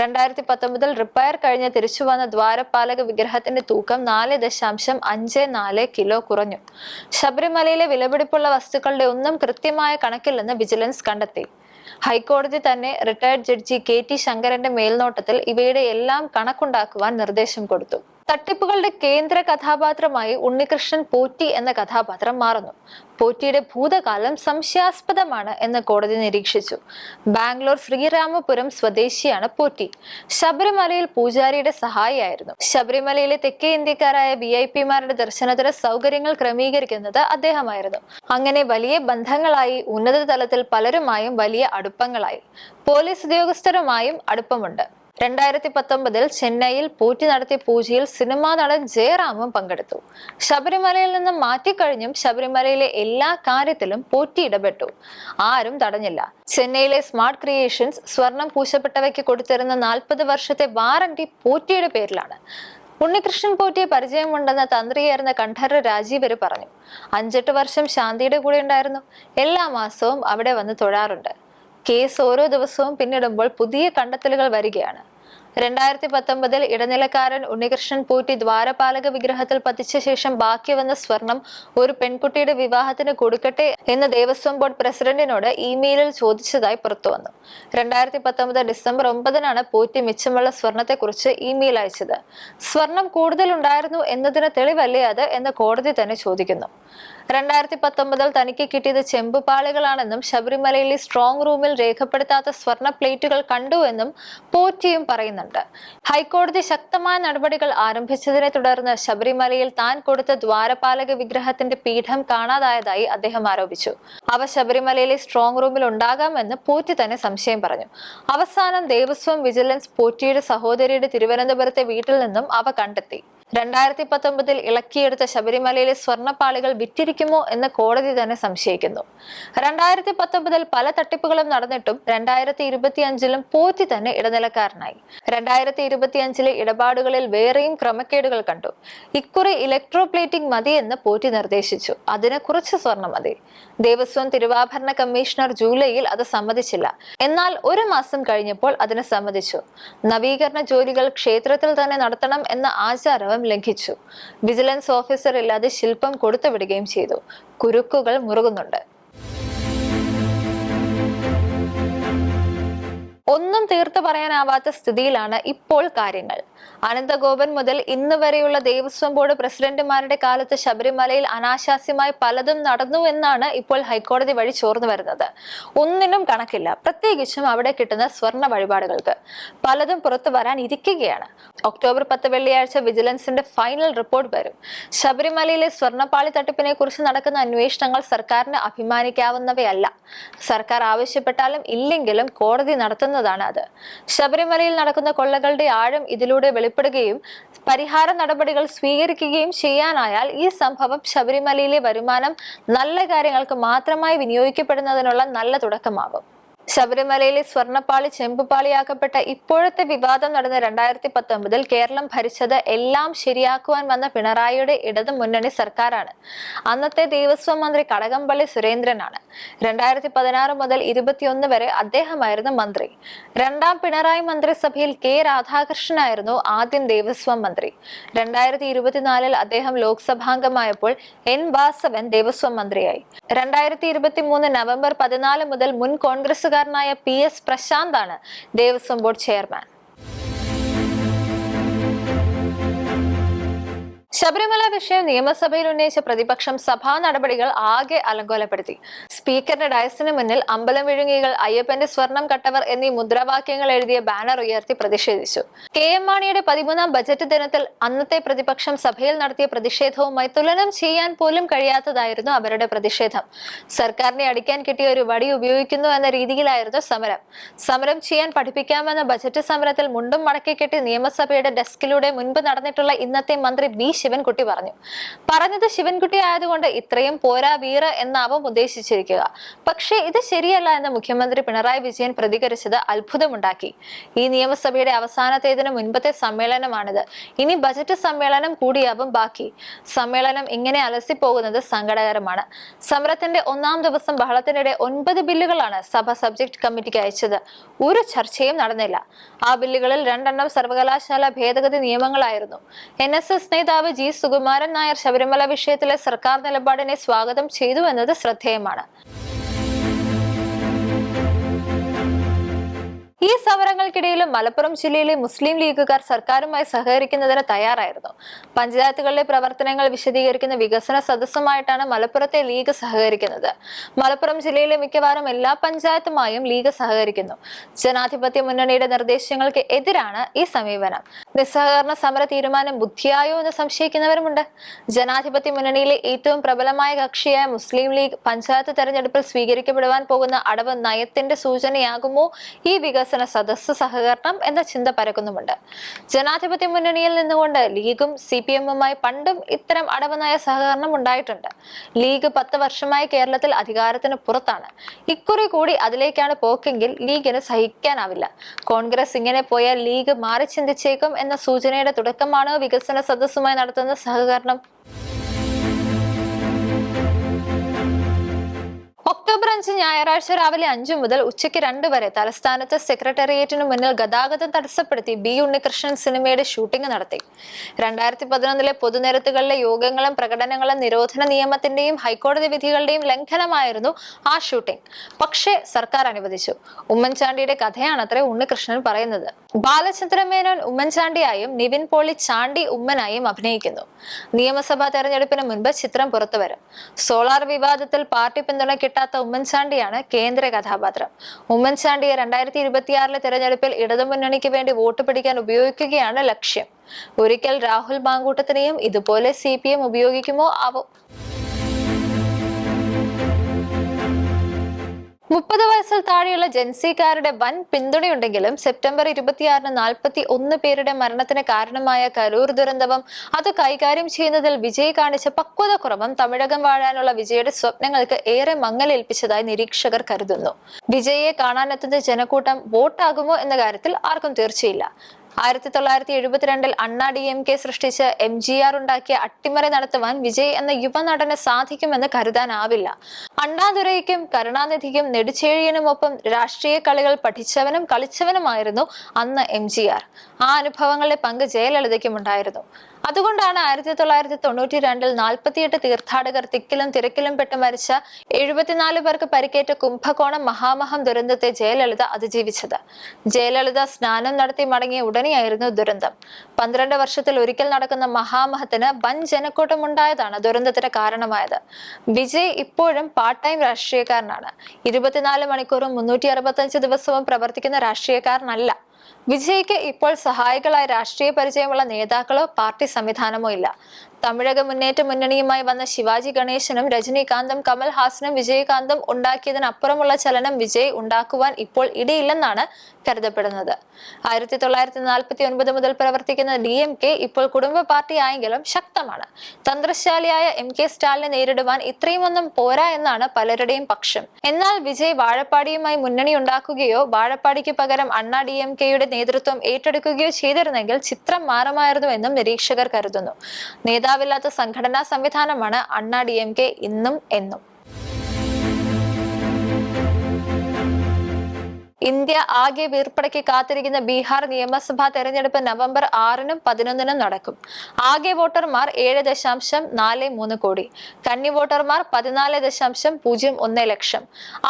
രണ്ടായിരത്തി പത്തൊമ്പതിൽ റിപ്പയർ കഴിഞ്ഞ് തിരിച്ചു വന്ന ദ്വാരപാലക വിഗ്രഹത്തിന്റെ തൂക്കം നാല് ദശാംശം അഞ്ച് നാല് കിലോ കുറഞ്ഞു. ശബരിമലയിലെ വിലപിടിപ്പുള്ള വസ്തുക്കളുടെ ഒന്നും കൃത്യമായ കണക്കില്ലെന്ന് വിജിലൻസ് കണ്ടെത്തി. ഹൈക്കോടതി തന്നെ റിട്ടയർഡ് ജഡ്ജി കെ ടി ശങ്കരന്റെ മേൽനോട്ടത്തിൽ ഇവയുടെ എല്ലാം കണക്കുണ്ടാക്കുവാൻ നിർദ്ദേശം കൊടുത്തു തട്ടിപ്പുകളുടെ കേന്ദ്ര കഥാപാത്രമായി ഉണ്ണികൃഷ്ണൻ പോറ്റി എന്ന കഥാപാത്രം മാറുന്നു. പോറ്റിയുടെ ഭൂതകാലം സംശയാസ്പദമാണ് എന്ന് കോടതി നിരീക്ഷിച്ചു. ബാംഗ്ലൂർ ശ്രീരാമപുരം സ്വദേശിയാണ് പോറ്റി. ശബരിമലയിൽ പൂജാരിയുടെ സഹായിയായിരുന്നു. ശബരിമലയിലെ തെക്കേ ഇന്ത്യക്കാരായ വി ഐ പിമാരുടെ ദർശനത്തിന് സൗകര്യങ്ങൾ ക്രമീകരിക്കുന്നത് അദ്ദേഹമായിരുന്നു. അങ്ങനെ വലിയ ബന്ധങ്ങളായി ഉന്നത തലത്തിൽ പലരുമായും വലിയ അടുപ്പങ്ങളായി. പോലീസ് ഉദ്യോഗസ്ഥരുമായും അടുപ്പമുണ്ട്. രണ്ടായിരത്തി പത്തൊമ്പതിൽ ചെന്നൈയിൽ പൂറ്റി നടത്തിയ പൂജയിൽ സിനിമാ നടൻ ജയറാമും പങ്കെടുത്തു. ശബരിമലയിൽ നിന്നും മാറ്റിക്കഴിഞ്ഞും ശബരിമലയിലെ എല്ലാ കാര്യത്തിലും പൂറ്റി ഇടപെട്ടു. ആരും തടഞ്ഞില്ല. ചെന്നൈയിലെ സ്മാർട്ട് ക്രിയേഷൻസ് സ്വർണം പൂശപ്പെട്ടവയ്ക്ക് കൊടുത്തിരുന്ന നാൽപ്പത് വർഷത്തെ വാറണ്ടി പൂറ്റിയുടെ പേരിലാണ്. ഉണ്ണികൃഷ്ണൻ പോറ്റിയെ പരിചയമുണ്ടെന്ന തന്ത്രിയായിരുന്ന കണ്ഠര രാജീവര് പറഞ്ഞു. അഞ്ചെട്ട് വർഷം ശാന്തിയുടെ കൂടെ ഉണ്ടായിരുന്നു. എല്ലാ മാസവും അവിടെ വന്ന് തൊഴാറുണ്ട്. കേസ് ഓരോ ദിവസവും പിന്നിടുമ്പോൾ പുതിയ കണ്ടെത്തലുകൾ വരികയാണ്. രണ്ടായിരത്തി പത്തൊമ്പതിൽ ഇടനിലക്കാരൻ ഉണ്ണികൃഷ്ണൻ പൂറ്റി ദ്വാരപാലക വിഗ്രഹത്തിൽ പതിച്ച ശേഷം ബാക്കി വന്ന സ്വർണം ഒരു പെൺകുട്ടിയുടെ വിവാഹത്തിന് കൊടുക്കട്ടെ എന്ന് ദേവസ്വം ബോർഡ് പ്രസിഡന്റിനോട് ഇമെയിലിൽ ചോദിച്ചതായി പുറത്തുവന്നു രണ്ടായിരത്തി പത്തൊമ്പത് ഡിസംബർ ഒമ്പതിനാണ് പൂറ്റി മിച്ചമുള്ള സ്വർണത്തെക്കുറിച്ച് ഇമെയിൽ അയച്ചത്. സ്വർണം കൂടുതൽ ഉണ്ടായിരുന്നു എന്നതിന് തെളിവല്ലേ അത് എന്ന് കോടതി തന്നെ ചോദിക്കുന്നു. രണ്ടായിരത്തി പത്തൊമ്പതിൽ തനിക്ക് കിട്ടിയത് ചെമ്പുപാളികളാണെന്നും ശബരിമലയിലെ സ്ട്രോങ് റൂമിൽ രേഖപ്പെടുത്താത്ത സ്വർണ പ്ലേറ്റുകൾ കണ്ടുവെന്നും പോറ്റിയും പറയുന്നുണ്ട്. ഹൈക്കോടതി ശക്തമായ നടപടികൾ ആരംഭിച്ചതിനെ തുടർന്ന് ശബരിമലയിൽ താൻ കൊടുത്ത ദ്വാരപാലക വിഗ്രഹത്തിന്റെ പീഠം കാണാതായതായി അദ്ദേഹം ആരോപിച്ചു. അവ ശബരിമലയിലെ സ്ട്രോങ് റൂമിൽ ഉണ്ടാകാമെന്ന് പോറ്റി തന്നെ സംശയം പറഞ്ഞു. അവസാനം ദേവസ്വം വിജിലൻസ് പോറ്റിയുടെ സഹോദരിയുടെ തിരുവനന്തപുരത്തെ വീട്ടിൽ നിന്നും അവ കണ്ടെത്തി. രണ്ടായിരത്തി പത്തൊമ്പതിൽ ഇളക്കിയെടുത്ത ശബരിമലയിലെ സ്വർണപ്പാളികൾ വിറ്റിരിക്കുമോ എന്ന് കോടതി തന്നെ സംശയിക്കുന്നു. രണ്ടായിരത്തി പത്തൊമ്പതിൽ പല തട്ടിപ്പുകളും നടന്നിട്ടും രണ്ടായിരത്തി ഇരുപത്തി അഞ്ചിലും പോറ്റി തന്നെ ഇടനിലക്കാരനായി. രണ്ടായിരത്തി ഇരുപത്തി അഞ്ചിലെ ഇടപാടുകളിൽ വേറെയും ക്രമക്കേടുകൾ കണ്ടു. ഇക്കുറി ഇലക്ട്രോപ്ലേറ്റിംഗ് മതി എന്ന് പോറ്റി നിർദ്ദേശിച്ചു. അതിന് കുറച്ച് സ്വർണം മതി. ദേവസ്വം തിരുവാഭരണ കമ്മീഷണർ ജൂലൈയിൽ അത് സമ്മതിച്ചില്ല. എന്നാൽ ഒരു മാസം കഴിഞ്ഞപ്പോൾ അതിന് സമ്മതിച്ചു. നവീകരണ ജോലികൾ ക്ഷേത്രത്തിൽ തന്നെ നടത്തണം എന്ന ആചാരവും ലംഘിച്ചു. വിജിലൻസ് ഓഫീസർ ഇല്ലാതെ ശില്പം കൊടുത്തുവിടുകയും ചെയ്തു. കുരുക്കുകൾ മുറുകുന്നുണ്ട്. ഒന്നും തീർത്തു പറയാനാവാത്ത സ്ഥിതിയിലാണ് ഇപ്പോൾ കാര്യങ്ങൾ. അനന്തഗോപൻ മുതൽ ഇന്ന് വരെയുള്ള ദേവസ്വം ബോർഡ് പ്രസിഡന്റുമാരുടെ കാലത്ത് ശബരിമലയിൽ അനാശാസ്യമായി പലതും നടന്നു എന്നാണ് ഇപ്പോൾ ഹൈക്കോടതി വഴി ചോർന്നു വരുന്നത്. ഒന്നിനും കണക്കില്ല. പ്രത്യേകിച്ചും അവിടെ കിട്ടുന്ന സ്വർണ വഴിപാടുകൾക്ക്. പലതും പുറത്തു വരാൻ ഇരിക്കുകയാണ്. ഒക്ടോബർ പത്ത് വെള്ളിയാഴ്ച വിജിലൻസിന്റെ ഫൈനൽ റിപ്പോർട്ട് വരും. ശബരിമലയിലെ സ്വർണപ്പാളി തട്ടിപ്പിനെ കുറിച്ച് നടക്കുന്ന അന്വേഷണങ്ങൾ സർക്കാരിന് അഭിമാനിക്കാവുന്നവയല്ല. സർക്കാർ ആവശ്യപ്പെട്ടാലും ഇല്ലെങ്കിലും കോടതി നടത്തുന്നതാണ് അത് ശബരിമലയിൽ നടക്കുന്ന കൊള്ളകളുടെ ആഴം ഇതിലൂടെ വെളിപ്പെടുകയും പരിഹാര നടപടികൾ സ്വീകരിക്കുകയും ചെയ്യാനായാൽ ഈ സംഭവം ശബരിമലയിലെ വരുമാനം നല്ല കാര്യങ്ങൾക്ക് മാത്രമായി വിനിയോഗിക്കപ്പെടുന്നതിനുള്ള നല്ല തുടക്കമാകും. ശബരിമലയിലെ സ്വർണപ്പാളി ചെമ്പുപാളിയാക്കപ്പെട്ട ഇപ്പോഴത്തെ വിവാദം നടന്ന രണ്ടായിരത്തി പത്തൊമ്പതിൽ കേരളം ഭരിച്ചത് എല്ലാം ശരിയാക്കുവാൻ വന്ന പിണറായിയുടെ ഇടതു മുന്നണി സർക്കാരാണ്. അന്നത്തെ ദേവസ്വം മന്ത്രി കടകംപള്ളി സുരേന്ദ്രനാണ്. രണ്ടായിരത്തി പതിനാറ് മുതൽ ഇരുപത്തിയൊന്ന് വരെ അദ്ദേഹമായിരുന്നു മന്ത്രി. രണ്ടാം പിണറായി മന്ത്രിസഭയിൽ കെ രാധാകൃഷ്ണനായിരുന്നു ആദ്യം ദേവസ്വം മന്ത്രി. രണ്ടായിരത്തി ഇരുപത്തിനാലിൽ അദ്ദേഹം ലോക്സഭാംഗമായപ്പോൾ എൻ വാസവൻ ദേവസ്വം മന്ത്രിയായി. രണ്ടായിരത്തി ഇരുപത്തി മൂന്ന് നവംബർ പതിനാല് മുതൽ മുൻ കോൺഗ്രസുകാരനായ പി എസ് പ്രശാന്താണ് ദേവസ്വം ബോർഡ് ചെയർമാൻ. ശബരിമല വിഷയം നിയമസഭയിൽ ഉന്നയിച്ച പ്രതിപക്ഷം സഭാ നടപടികൾ ആകെ അലങ്കോലപ്പെടുത്തി. സ്പീക്കറിന്റെ ഡയസിന് മുന്നിൽ അമ്പലം വിഴുങ്ങികൾ അയ്യപ്പന്റെ സ്വർണം കട്ടവർ എന്നീ മുദ്രാവാക്യങ്ങൾ എഴുതിയ ബാനർ ഉയർത്തി പ്രതിഷേധിച്ചു. കെ എം മാണിയുടെ പതിമൂന്നാം ബജറ്റ് ദിനത്തിൽ അന്നത്തെ പ്രതിപക്ഷം സഭയിൽ നടത്തിയ പ്രതിഷേധവുമായി തുലനം ചെയ്യാൻ പോലും കഴിയാത്തതായിരുന്നു അവരുടെ പ്രതിഷേധം. സർക്കാരിനെ അടിക്കാൻ കിട്ടിയ ഒരു വടി ഉപയോഗിക്കുന്നു എന്ന രീതിയിലായിരുന്നു സമരം. സമരം ചെയ്യാൻ പഠിപ്പിക്കാമെന്ന ബജറ്റ് സമരത്തിൽ മുണ്ടും മടക്കിക്കെട്ടി നിയമസഭയുടെ ഡെസ്കിലൂടെ മുൻപ് നടന്നിട്ടുള്ള ഇന്നത്തെ മന്ത്രി ബി ശിവൻകുട്ടി പറഞ്ഞു. പറഞ്ഞത് ശിവൻകുട്ടി ആയതുകൊണ്ട് ഇത്രയും പോരാ വീറ് എന്നാവും ഉദ്ദേശിച്ചിരിക്കുക. പക്ഷേ ഇത് ശരിയല്ല എന്ന് മുഖ്യമന്ത്രി പിണറായി വിജയൻ പ്രതികരിച്ചത് അത്ഭുതമുണ്ടാക്കി. ഈ നിയമസഭയുടെ അവസാനത്തേതിന് മുൻപത്തെ സമ്മേളനമാണിത്. ഇനി ബജറ്റ് സമ്മേളനം കൂടിയാവും ബാക്കി. സമ്മേളനം ഇങ്ങനെ അലസിപ്പോകുന്നത് സങ്കടകരമാണ്. സമരത്തിന്റെ ഒന്നാം ദിവസം ബഹളത്തിനിടെ ഒൻപത് ബില്ലുകളാണ് സഭ സബ്ജക്ട് കമ്മിറ്റിക്ക് അയച്ചത്. ഒരു ചർച്ചയും നടന്നില്ല. ആ ബില്ലുകളിൽ രണ്ടെണ്ണം സർവകലാശാല ഭേദഗതി നിയമങ്ങളായിരുന്നു. എൻ നേതാവ് ജി സുകുമാരൻ നായർ ശബരിമല വിഷയത്തിലെ സർക്കാർ നിലപാടിനെ സ്വാഗതം ചെയ്തു എന്നത് ശ്രദ്ധേയമാണ് ഈ സമരങ്ങൾക്കിടയിലും മലപ്പുറം ജില്ലയിലെ മുസ്ലിം ലീഗുകാർ സർക്കാരുമായി സഹകരിക്കുന്നതിന് തയ്യാറായിരുന്നു. പഞ്ചായത്തുകളിലെ പ്രവർത്തനങ്ങൾ വിശദീകരിക്കുന്ന വികസന സദസ്സുമായിട്ടാണ് മലപ്പുറത്തെ ലീഗ് സഹകരിക്കുന്നത്. മലപ്പുറം ജില്ലയിലെ മിക്കവാറും എല്ലാ പഞ്ചായത്തുമായും ലീഗ് സഹകരിക്കുന്നു. ജനാധിപത്യ മുന്നണിയുടെ നിർദ്ദേശങ്ങൾക്ക് എതിരാണ് ഈ സമീപനം. നിസ്സഹകരണ സമര തീരുമാനം ബുദ്ധിയായോ എന്ന് സംശയിക്കുന്നവരുമുണ്ട്. ജനാധിപത്യ മുന്നണിയിലെ ഏറ്റവും പ്രബലമായ കക്ഷിയായ മുസ്ലിം ലീഗ് പഞ്ചായത്ത് തെരഞ്ഞെടുപ്പിൽ സ്വീകരിക്കപ്പെടുവാൻ പോകുന്ന അടവ് നയത്തിന്റെ സൂചനയാകുമോ ഈ വികസന സദസ്സ് സഹകരണം എന്ന ചിന്ത പരക്കുന്നുമുണ്ട്. ജനാധിപത്യ മുന്നണിയിൽ നിന്നുകൊണ്ട് ലീഗും സി പി എമ്മുമായി പണ്ടും ഇത്തരം അടവനായ സഹകരണം ഉണ്ടായിട്ടുണ്ട്. ലീഗ് പത്ത് വർഷമായി കേരളത്തിൽ അധികാരത്തിന് പുറത്താണ്. ഇക്കുറി കൂടി അതിലേക്കാണ് പോക്കെങ്കിൽ ലീഗിന് സഹിക്കാനാവില്ല. കോൺഗ്രസ് ഇങ്ങനെ പോയാൽ ലീഗ് മാറി ചിന്തിച്ചേക്കും എന്ന സൂചനയുടെ തുടക്കമാണ് വികസന സദസ്സുമായി നടത്തുന്ന സഹകരണം? ഒക്ടോബർ അഞ്ച് ഞായറാഴ്ച രാവിലെ അഞ്ചു മുതൽ ഉച്ചയ്ക്ക് രണ്ട് വരെ തലസ്ഥാനത്ത് സെക്രട്ടേറിയറ്റിനു മുന്നിൽ ഗതാഗതം തടസ്സപ്പെടുത്തി ബി ഉണ്ണികൃഷ്ണൻ സിനിമയുടെ ഷൂട്ടിംഗ് നടത്തി. രണ്ടായിരത്തി പതിനൊന്നിലെ പൊതുനിരത്തുകളിലെ യോഗങ്ങളും പ്രകടനങ്ങളും നിരോധന നിയമത്തിന്റെയും ഹൈക്കോടതി വിധികളുടെയും ലംഘനമായിരുന്നു ആ ഷൂട്ടിംഗ്. പക്ഷേ സർക്കാർ അനുവദിച്ചു. ഉമ്മൻചാണ്ടിയുടെ കഥയാണ് അത്ര ഉണ്ണികൃഷ്ണൻ പറയുന്നത്. ബാലചന്ദ്ര മേനോൻ ഉമ്മൻചാണ്ടിയായും നിവിൻ പോളി ചാണ്ടി ഉമ്മനായും അഭിനയിക്കുന്നു. നിയമസഭാ തെരഞ്ഞെടുപ്പിന് മുൻപ് ചിത്രം പുറത്തുവരും. സോളാർ വിവാദത്തിൽ പാർട്ടി പിന്തുണ കിട്ടാത്ത ഉമ്മൻചാണ്ടിയാണ് കേന്ദ്ര കഥാപാത്രം. ഉമ്മൻചാണ്ടിയെ രണ്ടായിരത്തി ഇരുപത്തിയാറിലെ തെരഞ്ഞെടുപ്പിൽ ഇടതുമുന്നണിക്ക് വേണ്ടി വോട്ട് പിടിക്കാൻ ഉപയോഗിക്കുകയാണ് ലക്ഷ്യം. ഒരിക്കൽ രാഹുൽ മാങ്കൂട്ടത്തിനെയും ഇതുപോലെ സി ഉപയോഗിക്കുമോ ആവോ. മുപ്പത് വയസ്സിൽ താഴെയുള്ള ജൻസിക്കാരുടെ വൻ പിന്തുണയുണ്ടെങ്കിലും സെപ്റ്റംബർ ഇരുപത്തിയാറിന് നാൽപ്പത്തി ഒന്ന് പേരുടെ മരണത്തിന് കാരണമായ കരൂർ ദുരന്തവും അത് കൈകാര്യം ചെയ്യുന്നതിൽ വിജയ് കാണിച്ച പക്വത കുറവും തമിഴകം വാഴാനുള്ള വിജയുടെ സ്വപ്നങ്ങൾക്ക് ഏറെ മങ്ങലേൽപ്പിച്ചതായി നിരീക്ഷകർ കരുതുന്നു. വിജയെ കാണാനെത്തുന്ന ജനക്കൂട്ടം വോട്ടാകുമോ എന്ന കാര്യത്തിൽ ആർക്കും തീർച്ചയില്ല. ആയിരത്തി തൊള്ളായിരത്തി എഴുപത്തിരണ്ടിൽ അണ്ണാ ഡി എം കെ സൃഷ്ടിച്ച് എം ജി ആർ ഉണ്ടാക്കിയ അട്ടിമറി നടത്തുവാൻ വിജയ് എന്ന യുവനടന് സാധിക്കുമെന്ന് കരുതാനാവില്ല. അണ്ണാദുരയ്ക്കും കരുണാനിധിക്കും നെടുച്ചേഴിയനുമൊപ്പം രാഷ്ട്രീയ കളികൾ പഠിച്ചവനും കളിച്ചവനുമായിരുന്നു അന്ന് എം ജി ആർ. ആ അനുഭവങ്ങളുടെ പങ്ക് ജയലളിതയ്ക്കും ഉണ്ടായിരുന്നു അതുകൊണ്ടാണ് ആയിരത്തി തൊള്ളായിരത്തി തൊണ്ണൂറ്റി രണ്ടിൽ നാൽപ്പത്തിയെട്ട് തീർത്ഥാടകർ തിക്കിലും തിരക്കിലും പെട്ട് മരിച്ച എഴുപത്തിനാല് പേർക്ക് പരിക്കേറ്റ കുംഭകോണം മഹാമഹം ദുരന്തത്തെ ജയലളിത അതിജീവിച്ചത്. ജയലളിത സ്നാനം നടത്തി മടങ്ങിയ ഉടനെയായിരുന്നു ദുരന്തം. പന്ത്രണ്ട് വർഷത്തിൽ ഒരിക്കൽ നടക്കുന്ന മഹാമഹത്തിന് വൻ ജനക്കൂട്ടം ഉണ്ടായതാണ് ദുരന്തത്തിന് കാരണമായത്. വിജയ് ഇപ്പോഴും പാർട്ട് ടൈം രാഷ്ട്രീയക്കാരനാണ്. ഇരുപത്തിനാല് മണിക്കൂറും മുന്നൂറ്റി അറുപത്തഞ്ച് ദിവസവും പ്രവർത്തിക്കുന്ന രാഷ്ട്രീയക്കാരനല്ല. വിജയ്ക്ക് ഇപ്പോൾ സഹായികളായ രാഷ്ട്രീയ പരിചയമുള്ള നേതാക്കളോ പാർട്ടി സംവിധാനമോ ഇല്ല. തമിഴക മുന്നേറ്റ മുന്നണിയുമായി വന്ന ശിവാജി ഗണേശനും രജനീകാന്തും കമൽഹാസനും വിജയകാന്തും ഉണ്ടാക്കിയതിനപ്പുറമുള്ള ചലനം വിജയ് ഉണ്ടാക്കുവാൻ ഇപ്പോൾ ഇടയില്ലെന്നാണ് കരുതപ്പെടുന്നത്. ആയിരത്തി തൊള്ളായിരത്തി നാൽപ്പത്തി ഒൻപത് മുതൽ പ്രവർത്തിക്കുന്ന ഡി എം കെ ഇപ്പോൾ കുടുംബ പാർട്ടി ആയെങ്കിലും ശക്തമാണ്. തന്ത്രശാലിയായ എം കെ സ്റ്റാലിനെ നേരിടുവാൻ ഇത്രയുമൊന്നും പോരാ എന്നാണ് പലരുടെയും പക്ഷം. എന്നാൽ വിജയ് വാഴപ്പാടിയുമായി മുന്നണി ഉണ്ടാക്കുകയോ വാഴപ്പാടിക്ക് പകരം അണ്ണാ ഡി എം കെയുടെ നേതൃത്വം ഏറ്റെടുക്കുകയോ ചെയ്തിരുന്നെങ്കിൽ ചിത്രം മാറുമായിരുന്നു എന്നും നിരീക്ഷകർ കരുതുന്നു. നേതാവില്ലാത്ത സംഘടനാ സംവിധാനമാണ് അണ്ണാ ഡി എം കെ ഇന്നും എന്നും. ഇന്ത്യ ആകെ വീർപ്പടക്കി കാത്തിരിക്കുന്ന ബീഹാർ നിയമസഭാ തെരഞ്ഞെടുപ്പ് നവംബർ ആറിനും പതിനൊന്നിനും നടക്കും. ആകെ വോട്ടർമാർ ഏഴ് ദശാംശം നാല് മൂന്ന് കോടി. കന്നി വോട്ടർമാർ പതിനാല് ദശാംശം പൂജ്യം ഒന്ന് ലക്ഷം.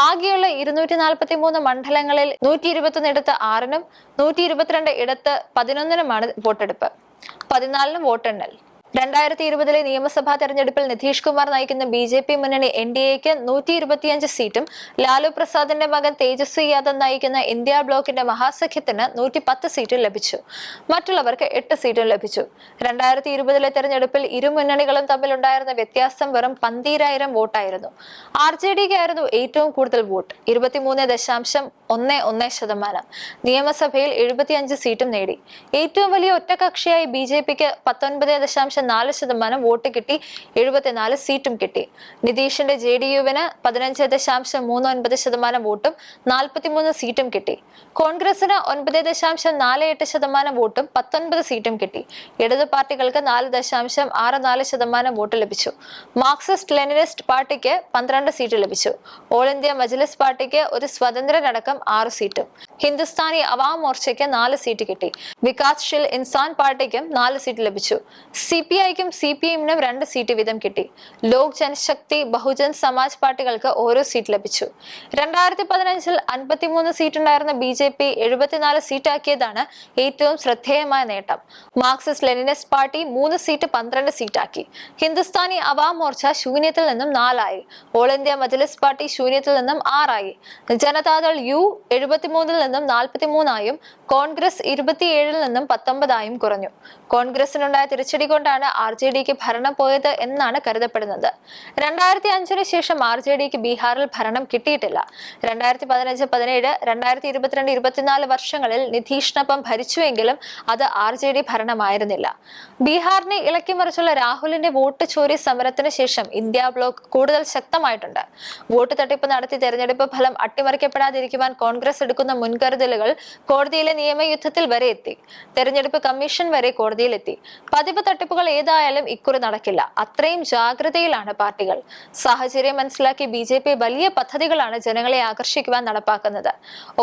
ആകെയുള്ള ഇരുന്നൂറ്റി നാൽപ്പത്തി മൂന്ന് മണ്ഡലങ്ങളിൽ നൂറ്റി ഇരുപത്തൊന്ന് ഇടത്ത് ആറിനും നൂറ്റി ഇരുപത്തിരണ്ട് ഇടത്ത് പതിനൊന്നിനുമാണ് വോട്ടെടുപ്പ്. പതിനാലിന് വോട്ടെണ്ണൽ. രണ്ടായിരത്തി ഇരുപതിലെ നിയമസഭാ തെരഞ്ഞെടുപ്പിൽ നിതീഷ് കുമാർ നയിക്കുന്ന ബി ജെ പി മുന്നണി എൻ ഡി എക്ക് നൂറ്റി ഇരുപത്തിയഞ്ച് സീറ്റും ലാലു പ്രസാദിന്റെ മകൻ തേജസ്വി യാദവ് നയിക്കുന്ന ഇന്ത്യ ബ്ലോക്കിന്റെ മഹാസഖ്യത്തിന് നൂറ്റി പത്ത് സീറ്റും ലഭിച്ചു. മറ്റുള്ളവർക്ക് എട്ട് സീറ്റും ലഭിച്ചു. രണ്ടായിരത്തി ഇരുപതിലെ തെരഞ്ഞെടുപ്പിൽ ഇരു മുന്നണികളും തമ്മിലുണ്ടായിരുന്ന വ്യത്യാസം വെറും പന്തീരായിരം വോട്ടായിരുന്നു. ആർ ജെ ഡിക്കായിരുന്നു ഏറ്റവും കൂടുതൽ വോട്ട് ഇരുപത്തിമൂന്ന് ദശാംശം ഒന്ന് ഒന്ന് ശതമാനം. നിയമസഭയിൽ എഴുപത്തിയഞ്ച് സീറ്റും നേടി. ഏറ്റവും വലിയ ഒറ്റകക്ഷിയായി ബി ജെ പിക്ക് പത്തൊൻപത് ദശാംശം നാല് ശതമാനം വോട്ട് കിട്ടി എഴുപത്തിനാല് സീറ്റും കിട്ടി. നിതീഷിന്റെ ജെ ഡി യുവിന് പതിനഞ്ച് ദശാംശം മൂന്ന് ഒൻപത് ശതമാനം വോട്ടും നാൽപ്പത്തിമൂന്ന് സീറ്റും കിട്ടി. കോൺഗ്രസിന് ഒൻപത് ദശാംശം നാല് എട്ട് ശതമാനം വോട്ടും പത്തൊൻപത് സീറ്റും കിട്ടി. ഇടതു പാർട്ടികൾക്ക് നാല് ദശാംശം ആറ് നാല് ശതമാനം വോട്ട് ലഭിച്ചു. മാർക്സിസ്റ്റ് ലെനിനിസ്റ്റ് പാർട്ടിക്ക് പന്ത്രണ്ട് സീറ്റ് ലഭിച്ചു. ഓൾ ഇന്ത്യ മജ്ലിസ് പാർട്ടിക്ക് ഒരു സ്വതന്ത്രനടക്കം ആറ് സീറ്റും. ഹിന്ദുസ്ഥാനി അവാം മോർച്ചയ്ക്ക് നാല് സീറ്റ് കിട്ടി. വികാസ് ഷിൽ ഇൻസാൻ പാർട്ടിക്കും നാല് സീറ്റ് ലഭിച്ചു. സി പി ഐക്കും സി പി എമ്മിനും രണ്ട് സീറ്റ് വീതം കിട്ടി. ലോക് ജനശക്തി ബഹുജൻ സമാജ് പാർട്ടികൾക്ക് ഓരോ സീറ്റ് ലഭിച്ചു. രണ്ടായിരത്തി പതിനഞ്ചിൽ അൻപത്തിമൂന്ന് സീറ്റ് ഉണ്ടായിരുന്ന ബി ജെ പി എഴുപത്തിനാല് സീറ്റാക്കിയതാണ് ഏറ്റവും ശ്രദ്ധേയമായ നേട്ടം. മാർക്സിസ്റ്റ് ലെനിനിസ്റ്റ് പാർട്ടി മൂന്ന് സീറ്റ് പന്ത്രണ്ട് സീറ്റാക്കി. ഹിന്ദുസ്ഥാനി അവാം മോർച്ച ശൂന്യത്തിൽ നിന്നും നാലായി. ഓൾ ഇന്ത്യ മജ്ലിസ് പാർട്ടി ശൂന്യത്തിൽ നിന്നും ആറായി. ജനതാദൾ യു എഴുപത്തിമൂന്നിൽ നിന്നും നാൽപ്പത്തിമൂന്നായും കോൺഗ്രസ് ഇരുപത്തിയേഴിൽ നിന്നും പത്തൊമ്പതായും കുറഞ്ഞു. കോൺഗ്രസിനുണ്ടായ തിരിച്ചടി കൊണ്ടാണ് ആർ ജെ ഡിക്ക് ഭരണം പോയത് എന്നാണ് കരുതപ്പെടുന്നത്. രണ്ടായിരത്തി അഞ്ചിന് ശേഷം ആർ ജെ ഡിക്ക് ബീഹാറിൽ ഭരണം കിട്ടിയിട്ടില്ല. രണ്ടായിരത്തി പതിനഞ്ച് പതിനേഴ് രണ്ടായിരത്തി ഇരുപത്തിരണ്ട് ഇരുപത്തിനാല് വർഷങ്ങളിൽ നിതീഷിനൊപ്പം ഭരിച്ചുവെങ്കിലും അത് ആർ ജെ ഡി ഭരണമായിരുന്നില്ല. ബീഹാറിനെ ഇളക്കിമറിച്ചുള്ള രാഹുലിന്റെ വോട്ട് ചോരി സമരത്തിന് ശേഷം ഇന്ത്യ ബ്ലോക്ക് കൂടുതൽ ശക്തമായിട്ടുണ്ട്. വോട്ട് തട്ടിപ്പ് നടത്തി തെരഞ്ഞെടുപ്പ് ഫലം അട്ടിമറിക്കപ്പെടാതിരിക്കുവാൻ കോൺഗ്രസ് എടുക്കുന്ന മുൻകരുതലുകൾ കോടതിയിലെ നിയമയുദ്ധത്തിൽ വരെ എത്തി. തെരഞ്ഞെടുപ്പ് കമ്മീഷൻ വരെ കോടതിയിലെത്തി. പതിവ് തട്ടിപ്പുകൾ ഏതായാലും ഇക്കുറി നടക്കില്ല. അത്രയും ജാഗ്രതയിലാണ് പാർട്ടികൾ. സാഹചര്യം മനസ്സിലാക്കി ബി ജെ പി വലിയ പദ്ധതികളാണ് ജനങ്ങളെ ആകർഷിക്കുവാൻ നടപ്പാക്കുന്നത്.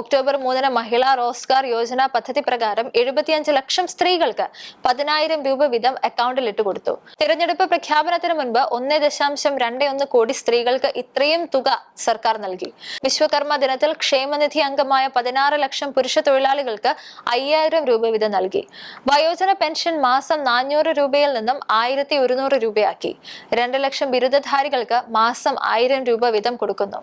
ഒക്ടോബർ മൂന്നിന് മഹിളാ റോസ്ഗാർ യോജന പദ്ധതി പ്രകാരം എഴുപത്തിയഞ്ച് ലക്ഷം സ്ത്രീകൾക്ക് പതിനായിരം രൂപ വീതം അക്കൗണ്ടിൽ ഇട്ട് കൊടുത്തു. തിരഞ്ഞെടുപ്പ് പ്രഖ്യാപനത്തിന് മുൻപ് ഒന്ന് ദശാംശം രണ്ട് ഒന്ന് കോടി സ്ത്രീകൾക്ക് ഇത്രയും തുക സർക്കാർ നൽകി. വിശ്വകർമ്മ ദിനത്തിൽ ക്ഷേമനിധി അംഗമായ പതിനാറ് ലക്ഷം പുരുഷ തൊഴിലാളികൾക്ക് അയ്യായിരം രൂപ വീതം നൽകി. വയോജന പെൻഷൻ മാസം നാനൂറ് രൂപയിൽ നിന്നും ആയിരത്തി ഒരുന്നൂറ് രൂപയാക്കി. രണ്ട് ലക്ഷം ബിരുദധാരികൾക്ക് മാസം ആയിരം രൂപ വീതം കൊടുക്കുന്നു.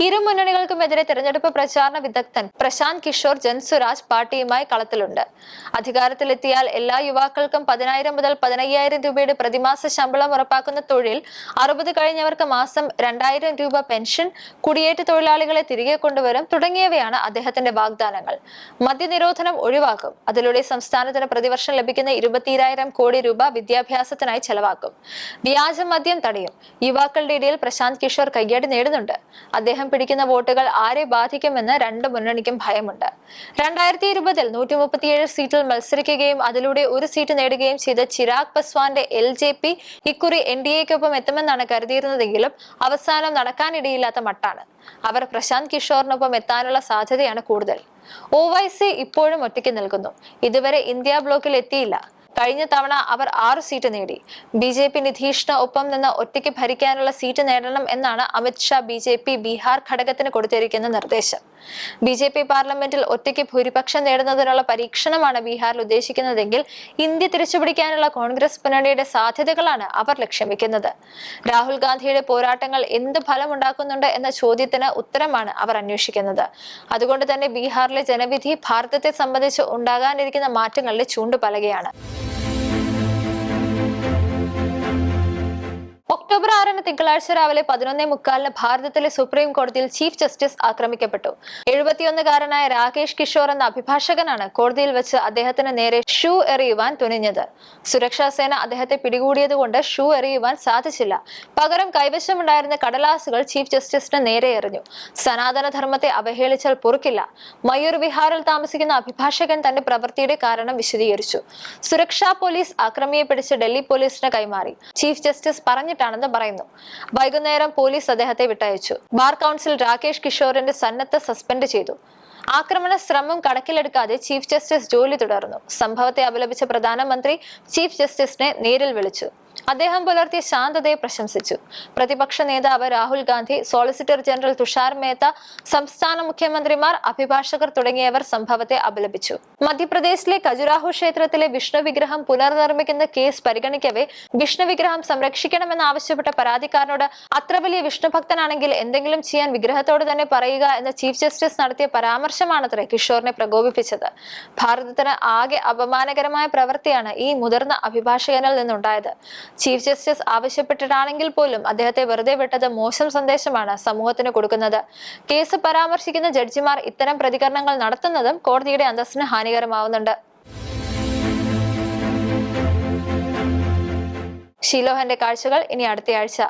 ഇരു മുന്നണികൾക്കുമെതിരെ തെരഞ്ഞെടുപ്പ് പ്രചാരണ വിദഗ്ധൻ പ്രശാന്ത് കിഷോർ ജൻസുരാജ് പാർട്ടിയുമായി കളത്തിലുണ്ട്. അധികാരത്തിലെത്തിയാൽ എല്ലാ യുവാക്കൾക്കും പതിനായിരം മുതൽ പതിനയ്യായിരം രൂപയുടെ പ്രതിമാസ ശമ്പളം ഉറപ്പാക്കുന്ന തൊഴിൽ അറുപത് കഴിഞ്ഞവർക്ക് മാസം രണ്ടായിരം രൂപ പെൻഷൻ കുടിയേറ്റ തൊഴിലാളികളെ തിരികെ കൊണ്ടുവരും തുടങ്ങിയവയാണ് അദ്ദേഹത്തിന്റെ വാഗ്ദാനങ്ങൾ. മദ്യനിരോധനം ഒഴിവാക്കും. അതിലൂടെ സംസ്ഥാനത്തിന് പ്രതിവർഷം ലഭിക്കുന്ന ഇരുപത്തിരായിരം കോടി രൂപ വിദ്യാഭ്യാസത്തിനായി ചെലവാക്കും. വ്യാജ മദ്യം തടയും. യുവാക്കളുടെ ഇടയിൽ പ്രശാന്ത് കിഷോർ കയ്യടി നേടുന്നുണ്ട്. അദ്ദേഹം പിടിക്കുന്ന വോട്ടുകൾ ആരെ ബാധിക്കുമെന്ന് രണ്ട് മുന്നണിക്കും ഭയമുണ്ട്. രണ്ടായിരത്തി ഇരുപതിൽ നൂറ്റി മുപ്പത്തിയേഴ് സീറ്റിൽ മത്സരിക്കുകയും അതിലൂടെ ഒരു സീറ്റ് നേടുകയും ചെയ്ത ചിരാഗ് പസ്വാന്റെ എൽ ജെ പി ഇക്കുറി എൻ ഡി എക്കൊപ്പം എത്തുമെന്നാണ് കരുതിയിരുന്നതെങ്കിലും അവസാനം നടക്കാനിടയില്ലാത്ത മട്ടാണ്. അവർ പ്രശാന്ത് കിഷോറിനൊപ്പം എത്താനുള്ള സാധ്യതയാണ് കൂടുതൽ. ഒ വൈ സി ഇപ്പോഴും ഒറ്റയ്ക്ക് നിൽക്കുന്നു. ഇതുവരെ ഇന്ത്യ ബ്ലോക്കിൽ എത്തിയില്ല. കഴിഞ്ഞ തവണ അവർ ആറ് സീറ്റ് നേടി. ബി ജെ പി നിധീഷിന് ഒപ്പം നിന്ന് ഒറ്റയ്ക്ക് ഭരിക്കാനുള്ള സീറ്റ് നേടണം എന്നാണ് Amit Shah B J P Bihar ഘടകത്തിന് കൊടുത്തിരിക്കുന്ന നിർദ്ദേശം. ബി ജെ പി പാർലമെന്റിൽ ഒറ്റയ്ക്ക് ഭൂരിപക്ഷം നേടുന്നതിനുള്ള പരീക്ഷണമാണ് ബീഹാറിൽ ഉദ്ദേശിക്കുന്നതെങ്കിൽ ഇന്ത്യ തിരിച്ചുപിടിക്കാനുള്ള കോൺഗ്രസ് മുന്നണിയുടെ സാധ്യതകളാണ് അവർ ലക്ഷ്യം വെക്കുന്നത്. രാഹുൽ ഗാന്ധിയുടെ പോരാട്ടങ്ങൾ എന്ത് ഫലമുണ്ടാക്കുന്നുണ്ട് എന്ന ചോദ്യത്തിന് ഉത്തരമാണ് അവർ അന്വേഷിക്കുന്നത്. അതുകൊണ്ട് തന്നെ ബീഹാറിലെ ജനവിധി ഭാരതത്തെ സംബന്ധിച്ച് ഉണ്ടാകാനിരിക്കുന്ന മാറ്റങ്ങളുടെ ചൂണ്ടുപലകയാണ്. ഒക്ടോബർ ആറിന് തിങ്കളാഴ്ച രാവിലെ പതിനൊന്നേ മുക്കാലിന് ഭാരതത്തിലെ സുപ്രീം കോടതിയിൽ ചീഫ് ജസ്റ്റിസ് ആക്രമിക്കപ്പെട്ടു. എഴുപത്തിയൊന്നുകാരനായ രാകേഷ് കിഷോർ എന്ന അഭിഭാഷകനാണ് കോടതിയിൽ വെച്ച് അദ്ദേഹത്തിന് നേരെ ഷൂ എറിയുവാൻ തുനിഞ്ഞത്. സുരക്ഷാ സേന അദ്ദേഹത്തെ പിടികൂടിയതുകൊണ്ട് ഷൂ എറിയുവാൻ സാധിച്ചില്ല. പകരം കൈവശമുണ്ടായിരുന്ന കടലാസുകൾ ചീഫ് ജസ്റ്റിസിന് നേരെ എറിഞ്ഞു. സനാതന ധർമ്മത്തെ അവഹേളിച്ചാൽ പൊറുക്കില്ല. മയൂർ വിഹാറിൽ താമസിക്കുന്ന അഭിഭാഷകൻ തന്റെ പ്രവൃത്തിയുടെ കാരണം വിശദീകരിച്ചു. സുരക്ഷാ പോലീസ് ആക്രമിയെ പിടിച്ച് ഡൽഹി പോലീസിന് കൈമാറി. ചീഫ് ജസ്റ്റിസ് പറഞ്ഞിട്ടാണെന്ന് പറയുന്നു. വൈകുന്നേരം പോലീസ് അദ്ദേഹത്തെ വിട്ടയച്ചു. ബാർ കൗൺസിൽ രാകേഷ് കിഷോറിന്റെ സന്നദ്ധ സസ്പെൻഡ് ചെയ്തു. ആക്രമണ ശ്രമം കണക്കിലെടുക്കാതെ ചീഫ് ജസ്റ്റിസ് ജോലി തുടർന്നു. സംഭവത്തെ അപലപിച്ച പ്രധാനമന്ത്രി ചീഫ് ജസ്റ്റിസിനെ നേരിൽ വിളിച്ചു. അദ്ദേഹം പുലർത്തിയ ശാന്തതയെ പ്രശംസിച്ചു. പ്രതിപക്ഷ നേതാവ് രാഹുൽ ഗാന്ധി സോളിസിറ്റർ ജനറൽ തുഷാർ മേത്ത സംസ്ഥാന മുഖ്യമന്ത്രിമാർ അഭിഭാഷകർ തുടങ്ങിയവർ സംഭവത്തെ അപലപിച്ചു. മധ്യപ്രദേശിലെ ഖജുരാഹു ക്ഷേത്രത്തിലെ വിഷ്ണു വിഗ്രഹം പുനർനിർമ്മിക്കുന്ന കേസ് പരിഗണിക്കവേ വിഷ്ണു വിഗ്രഹം സംരക്ഷിക്കണമെന്ന് ആവശ്യപ്പെട്ട പരാതിക്കാരനോട് അത്ര വലിയ വിഷ്ണു ഭക്തനാണെങ്കിൽ എന്തെങ്കിലും ചെയ്യാൻ വിഗ്രഹത്തോട് തന്നെ പറയുക എന്ന ചീഫ് ജസ്റ്റിസ് നടത്തിയ പരാമർശമാണത്രേ കിഷോറിനെ പ്രകോപിപ്പിച്ചത്. ഭാരതത്തിന് ആകെ അപമാനകരമായ പ്രവൃത്തിയാണ് ഈ മുതിർന്ന അഭിഭാഷകനിൽ നിന്നുണ്ടായത്. ചീഫ് ജസ്റ്റിസ് ആവശ്യപ്പെട്ടിട്ടാണെങ്കിൽ പോലും അദ്ദേഹത്തെ വെറുതെ വിട്ടത് മോശം സന്ദേശമാണ് സമൂഹത്തിന് കൊടുക്കുന്നത്. കേസ് പരാമർശിക്കുന്ന ജഡ്ജിമാർ ഇത്തരം പ്രതികരണങ്ങൾ നടത്തുന്നതും കോടതിയുടെ അന്തസ്സിന് ഹാനികരമാവുന്നുണ്ട്. ഷീലോഹന്റെ കാഴ്ചകൾ ഇനി അടുത്തയാഴ്ച.